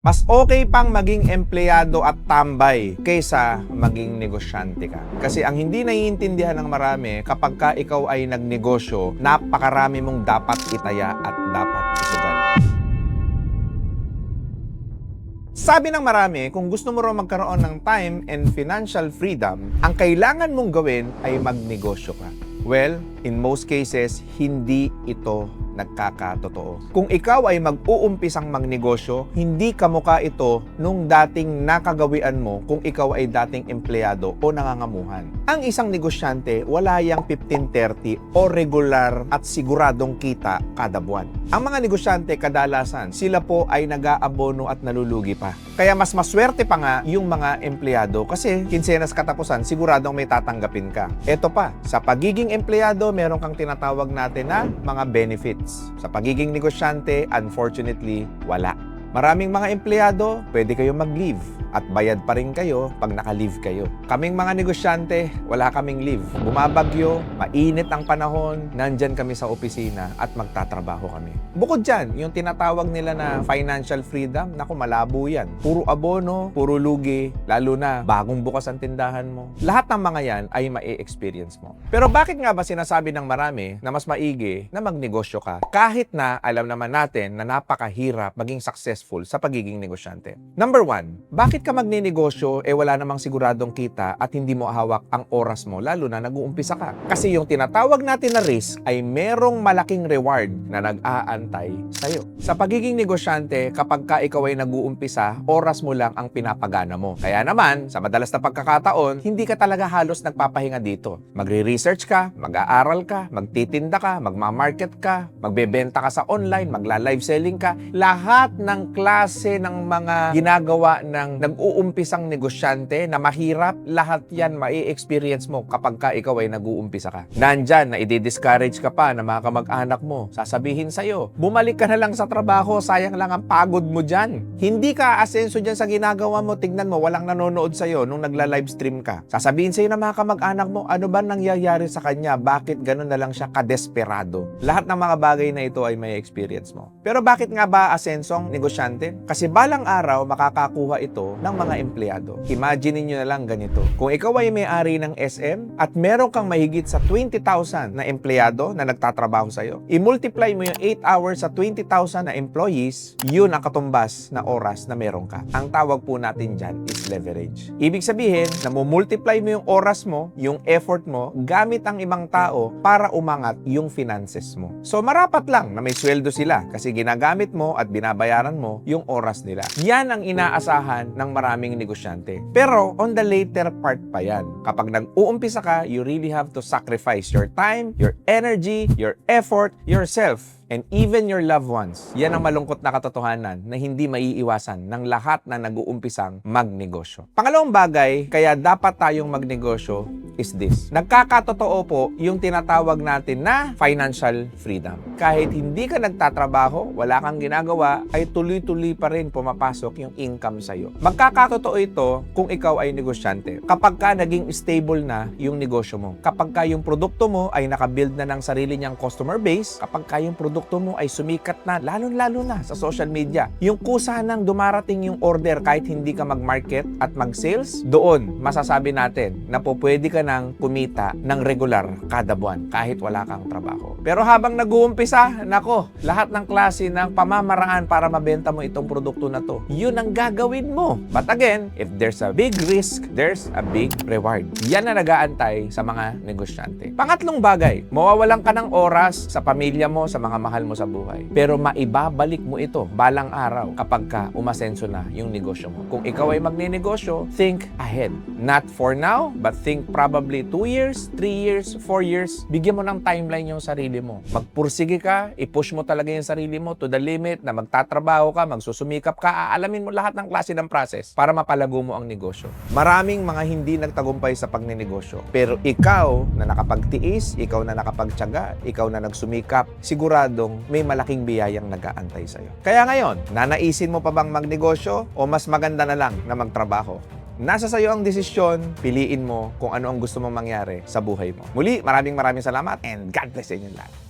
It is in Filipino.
Mas okay pang maging empleyado at tambay kaysa maging negosyante ka. Kasi ang hindi naiintindihan ng marami, kapag ka ikaw ay nagnegosyo, napakarami mong dapat itaya at dapat isugal. Sabi ng marami, kung gusto mo raw magkaroon ng time and financial freedom, ang kailangan mong gawin ay magnegosyo ka. Well, in most cases, hindi ito nagkakatotoo. Kung ikaw ay mag-uumpisang magnegosyo, hindi kamukha ito nung dating nakagawian mo kung ikaw ay dating empleyado o nangangamuhan. Ang isang negosyante, wala yang 15-30 o regular at siguradong kita kada buwan. Ang mga negosyante kadalasan, sila po ay nag-aabono at nalulugi pa. Kaya mas maswerte pa nga yung mga empleyado kasi kinsenas katapusan, siguradong may tatanggapin ka. Ito pa, sa pagiging empleyado, meron kang tinatawag natin na mga benefits. Sa pagiging negosyante, unfortunately, wala. Maraming mga empleyado, pwede kayo mag-leave at bayad pa rin kayo pag naka-leave kayo. Kaming mga negosyante, wala kaming leave. Bumabagyo, mainit ang panahon, nandyan kami sa opisina at magtatrabaho kami. Bukod dyan, yung tinatawag nila na financial freedom, naku malabo yan. Puro abono, puro lugi, lalo na bagong bukas ang tindahan mo. Lahat ng mga yan ay mai-experience mo. Pero bakit nga ba sinasabi ng marami na mas maigi na magnegosyo ka? Kahit na alam naman natin na napakahirap maging successful sa pagiging negosyante. Number one, bakit ka magninegosyo eh wala namang siguradong kita at hindi mo hawak ang oras mo lalo na nag-uumpisa ka? Kasi yung tinatawag natin na risk ay merong malaking reward na nag-aantay sa'yo. Sa pagiging negosyante, kapag ka ikaw ay nag-uumpisa, oras mo lang ang pinapagana mo. Kaya naman, sa madalas na pagkakataon, hindi ka talaga halos nagpapahinga dito. Magre-research ka, mag-aaral ka, magtitinda ka, magmamarket ka, magbebenta ka sa online, magla-live selling ka. Lahat ng klase ng mga ginagawa ng nag-uumpisang negosyante na mahirap, lahat yan mai-experience mo kapag ka ikaw ay nag-uumpisa ka. Nandyan na i-discourage ka pa ng mga kamag-anak mo. Sasabihin sa'yo, bumalik ka na lang sa trabaho, sayang lang ang pagod mo dyan. Hindi ka asenso dyan sa ginagawa mo, tignan mo, walang nanonood sa'yo nung nagla-livestream ka. Sasabihin sa'yo ng mga kamag-anak mo, ano ba nangyayari sa kanya? Bakit ganun na lang siya kadesperado? Lahat ng mga bagay na ito ay may experience mo. Pero bakit nga ba asensong negosyante? Kasi balang araw makakakuha ito ng mga empleyado. Imagine niyo na lang ganito. Kung ikaw ay may-ari ng SM at meron kang mahigit sa 20,000 na empleyado na nagtatrabaho sa'yo, i-multiply mo yung 8 hours sa 20,000 na employees, yun ang katumbas na oras na meron ka. Ang tawag po natin dyan is leverage. Ibig sabihin, na multiply mo yung oras mo, yung effort mo, gamit ang ibang tao para umangat yung finances mo. So marapat lang na may sweldo sila kasi ginagamit mo at binabayaran mo yung oras nila. Yan ang inaasahan ng maraming negosyante. Pero on the later part pa yan. Kapag nag-uumpisa ka, you really have to sacrifice your time, your energy, your effort, yourself and even your loved ones. Yan ang malungkot na katotohanan na hindi maiiwasan ng lahat na nag-uumpisang magnegosyo. Pangalawang bagay, kaya dapat tayong magnegosyo is this. Nagkakatotoo po yung tinatawag natin na financial freedom. Kahit hindi ka nagtatrabaho, wala kang ginagawa, ay tuloy-tuloy pa rin pumapasok yung income sa'yo. Magkakatotoo ito kung ikaw ay negosyante. Kapag ka naging stable na yung negosyo mo. Kapag ka yung produkto mo ay nakabuild na ng sarili niyang customer base. Kapag ka yung produkto mo ay sumikat na, lalo-lalo na sa social media. Yung kusa nang dumarating yung order kahit hindi ka mag-market at mag-sales, doon masasabi natin na po pwede ka nang kumita ng regular kada buwan kahit wala kang trabaho. Pero habang nag-uumpisa, nako, lahat ng klase ng pamamaraan para mabenta mo itong produkto na to, yun ang gagawin mo. But again, if there's a big risk, there's a big reward. Yan na nagaantay sa mga negosyante. Pangatlong bagay, mawawalan ka ng oras sa pamilya mo, sa mga mahal mo sa buhay. Pero maibabalik mo ito balang araw kapag ka umasenso na yung negosyo mo. Kung ikaw ay magninegosyo, think ahead. Not for now, but think probably 2 years, 3 years, 4 years. Bigyan mo ng timeline yung sarili mo. Magpursige ka, i-push mo talaga yung sarili mo to the limit na magtatrabaho ka, magsusumikap ka, aalamin mo lahat ng klase ng process para mapalago mo ang negosyo. Maraming mga hindi nagtagumpay sa pagninegosyo. Pero ikaw na nakapagtiis, ikaw na nakapagtyaga, ikaw na nagsumikap, siguradong may malaking biyayang nag-aantay sa'yo. Kaya ngayon, nanaisin mo pa bang magnegosyo o mas maganda na lang na magtrabaho? Nasa sayo ang desisyon, piliin mo kung ano ang gusto mong mangyari sa buhay mo. Muli, maraming maraming salamat and God bless sa inyo lahat.